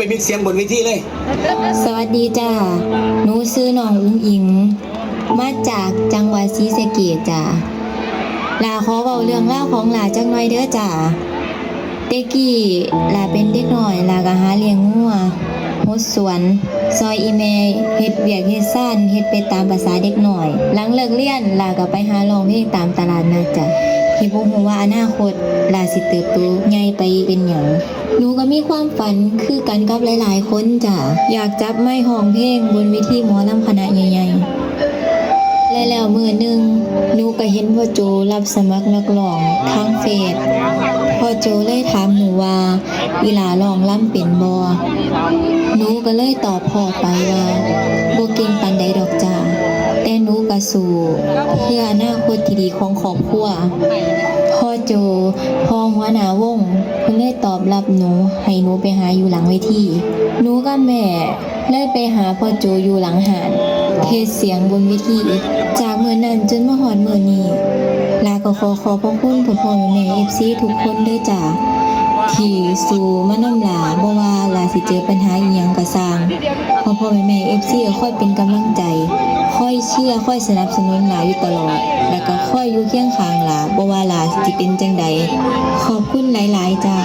ไปมิกเสียงบนเวทีเลย สวัสดีจ้าหนูซื้อน้องอุ้งอิง มาจากจังหวัดศรีสะเกษจ้าลาขอเบาเรื่องเล่าของหลาจังหน่อยเด้อจ้าเด็กกี้ลาเป็นเด็กหน้อยลาก็หาเลี้ยงงัวหดสวน ซอยอีเมเฮ็ดเวียกเฮ็ดซ่านเฮ็ดไปตามภาษาเด็กหน้อย หลังเลิกเรียนลาก็ไปหาร้องเพลงตามตลาดนัดจ้ะ พี่บ่ฮู้ว่าอนาคตลาสิเติบโตใหญ่ไปเป็นหยังหนูก็มีความฝันคือกันกับหลาย ๆ คนจ้ะอยากจับไม้ห้องเพลงบนเวทีหมอลำคณะใหญ่ๆและแล้วมือหนึ่งหนูก็เห็นพ่อโจรับสมัครนักร้องทางเฟซพ่อโจเลยถามหนูว่าอีหลาร้องล่ำเป็นบ่หนูก็เลยตอบพ่อไปว่าบ่เก่งปานใดดอก จ้าแต่หนูก็สู้เพื่ออนาคตที่ดีของครอบครัวพ่อโจพ่อหัวหน้าวงเพิ่นเลยตอบรับหนูให้หนูไปหาอยู่หลังเวทีหนูกับแม่เลยไปหาพ่อโจอยู่หลังหานเทศเสียงบนเวทีจากมื้อนั้นจนมาฮอดมื้อนี้ลาก็ขอขอบพระคุณพ่อพ่อแม่ FC ทุกคนด้อจ้า ที่สู่มานำลาบ่ว่าลาสิเจอปัญหาอีหยังก็สร้างพ่อพ่อแม่แม่ FC ก็ค่อยเป็นกำลังใจ ค่อยเชื่อค่อยสนับสนุนหลาอยู่ตลอด แล้วก็ค่อยอยู่เคียงข้างหลาบ่ว่าลาสิเป็นจังใดขอบคุณหลาย ๆ จ้า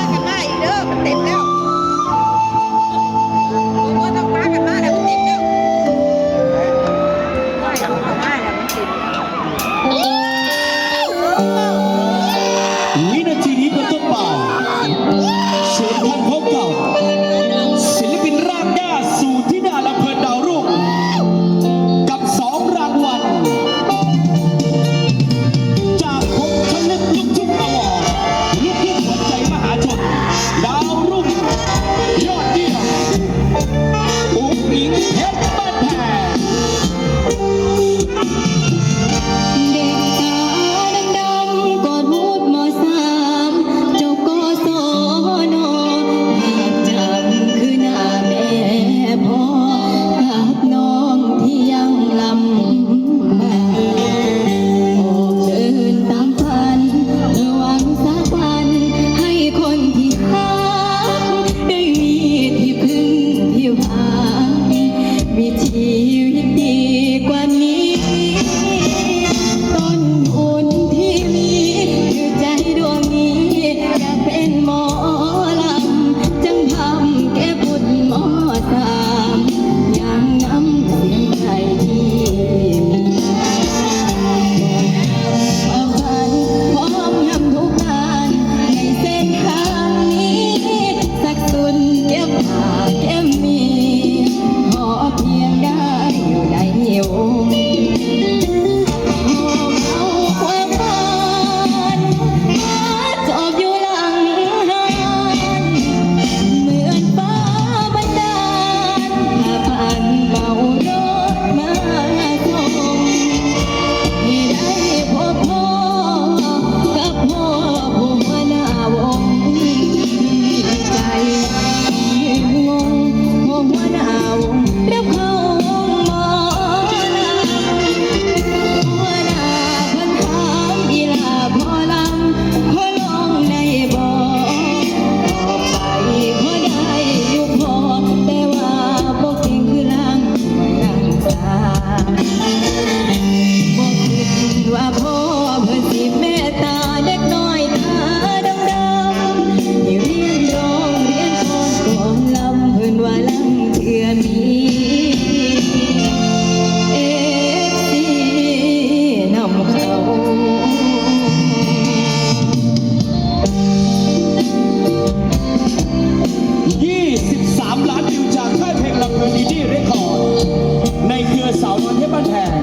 but have.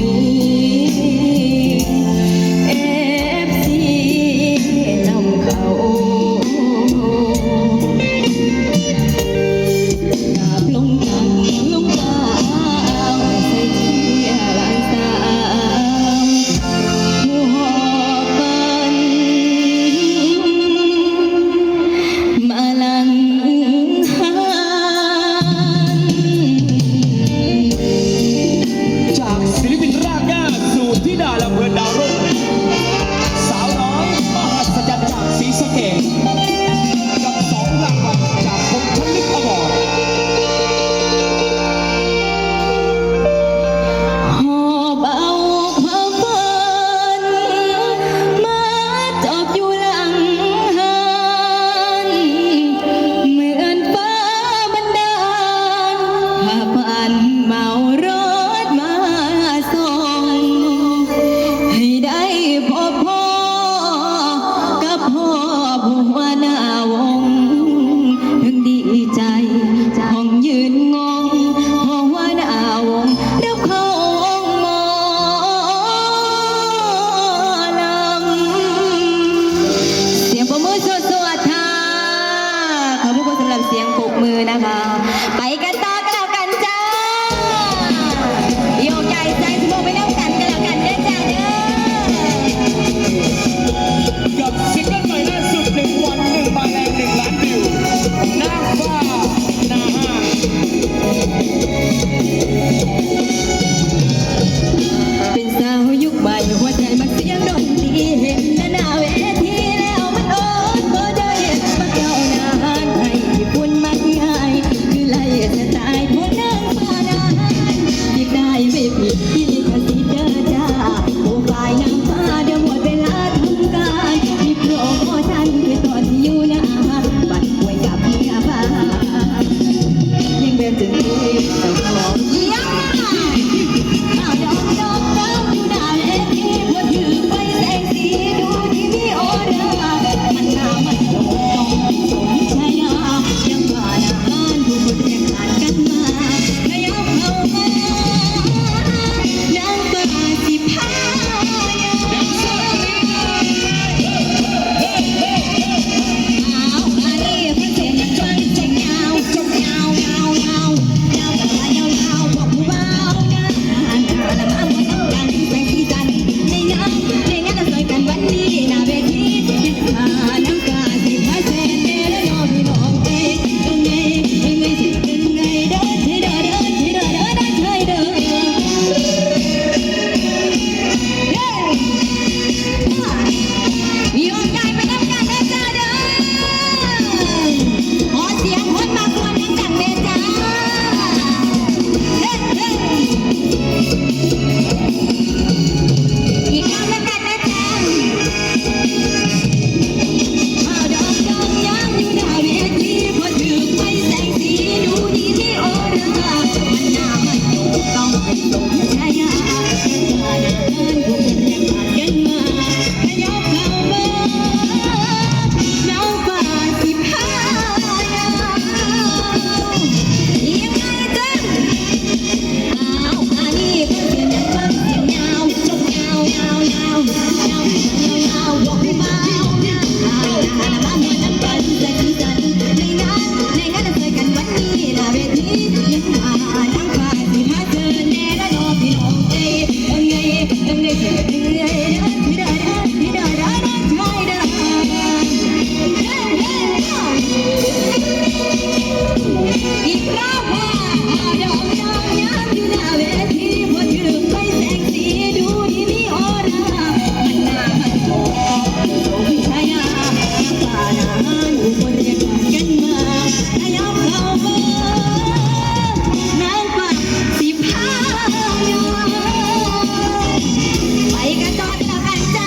You.